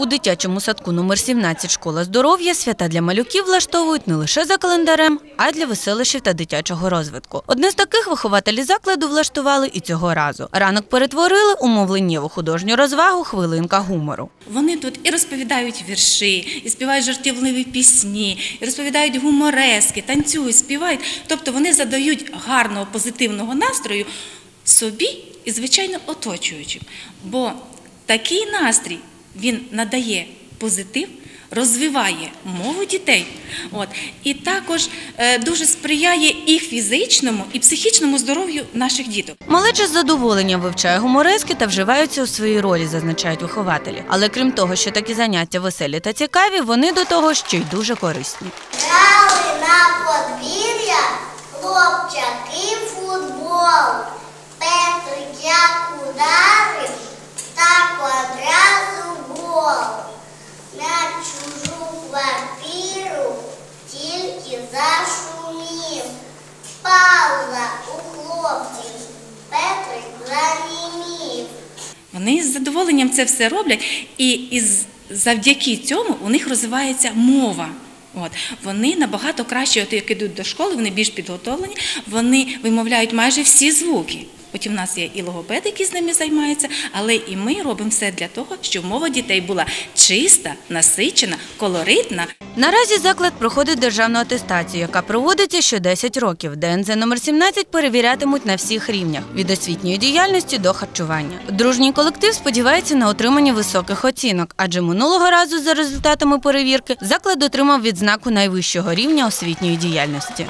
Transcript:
У дитячому садку номер 17 школа здоров'я свята для малюків влаштовують не лише за календарем, а й для веселищів та дитячого розвитку. Одне з таких вихователі закладу влаштували і цього разу. Ранок перетворили у мовленнєву художню розвагу хвилинка гумору. Вони тут і розповідають вірші, і співають жартівливі пісні, і розповідають гуморески, танцюють, співають. Тобто вони задають гарного позитивного настрою собі і, звичайно, оточуючим. Бо такий настрій він надає позитив. Розвиває мову дітей, от і також е, дуже сприяє і фізичному, і психічному здоров'ю наших діток. Малеча з задоволенням вивчає гуморески та вживаються у своїй ролі, зазначають вихователі. Але крім того, що такі заняття веселі та цікаві, вони до того ще й дуже корисні. Грали на подвір'я хлопчаки футбол. Петрик як Вони з задоволенням це все роблять, і завдяки цьому у них розвивається мова. От вони набагато краще, от як ідуть до школи, вони більш підготовлені, вони вимовляють майже всі звуки. Потім в нас є і логопед, які з ними займаються, але і ми робимо все для того, щоб мова дітей була чиста, насичена, колоритна. Наразі заклад проходить державну атестацію, яка проводиться що 10 років. ДНЗ номер 17 перевірятимуть на всіх рівнях від освітньої діяльності до харчування. Дружній колектив сподівається на отримання високих оцінок, адже минулого разу за результатами перевірки заклад отримав відзнаку найвищого рівня освітньої діяльності.